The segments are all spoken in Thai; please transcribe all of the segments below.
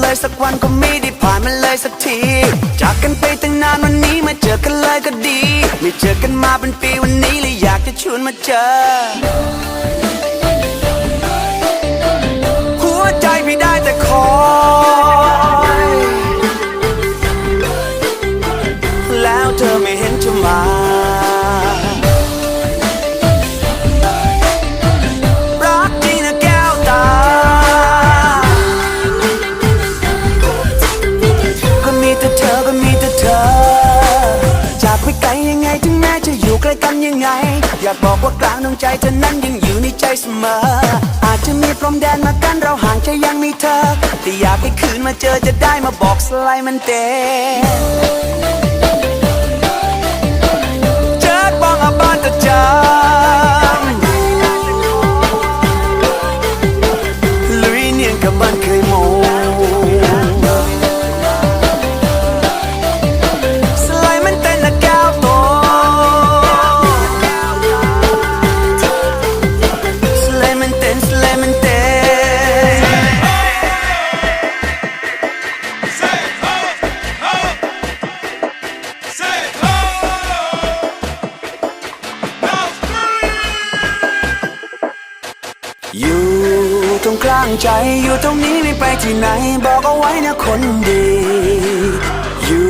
เลยสักวันก็ไม่ได้ผ่านมันเลยสักที จากกันไปตั้งนานวันนี้มาเจอกันเลยก็ดี ไม่เจอกันมาเป็นปีวันนี้เลยอยากจะชวนมาเจอ แต่เธอก็มีแต่เธอ จากไปไกลยังไงถึงแม้จะอยู่ใกล้กันยังไง อยากบอกว่ากลางดวงใจเธอนั้นยังอยู่ในใจเสมอ อาจจะมีพรมแดนมากันเราห่างใจยังมีเธอ แต่อยากให้คืนมาเจอจะได้มาบอกสไลด์มันเด้เอยู่ตรงกลางใจอยู่ตรงนี้ไม่ไปที่ไหน บอกเอาไว้นะคนดี อยู่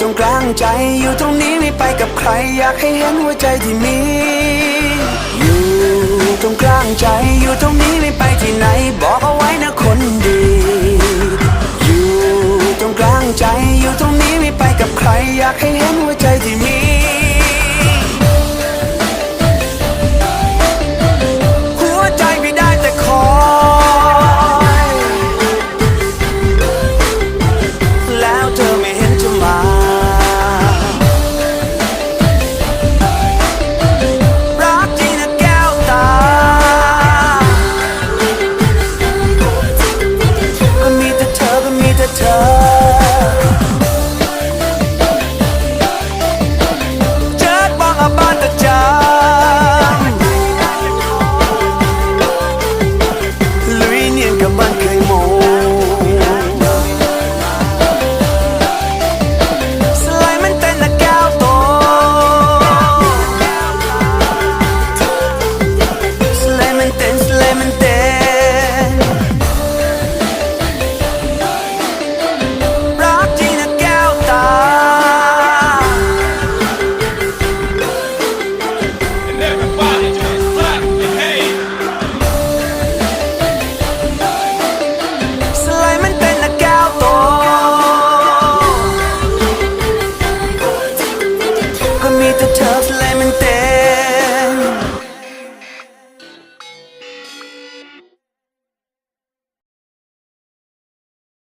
ตรงกลางใจอยู่ตรงนี้ไม่ไปกับใคร อยากให้เห็นหัวใจที่มี อยู่ตรงกลางใจอยู่ตรงนี้ไม่ไปที่ไหน บอกเอาไว้นะคนดี อยู่ตรงกลางใจอยู่ตรงนี้ไม่ไปกับใครอยากให้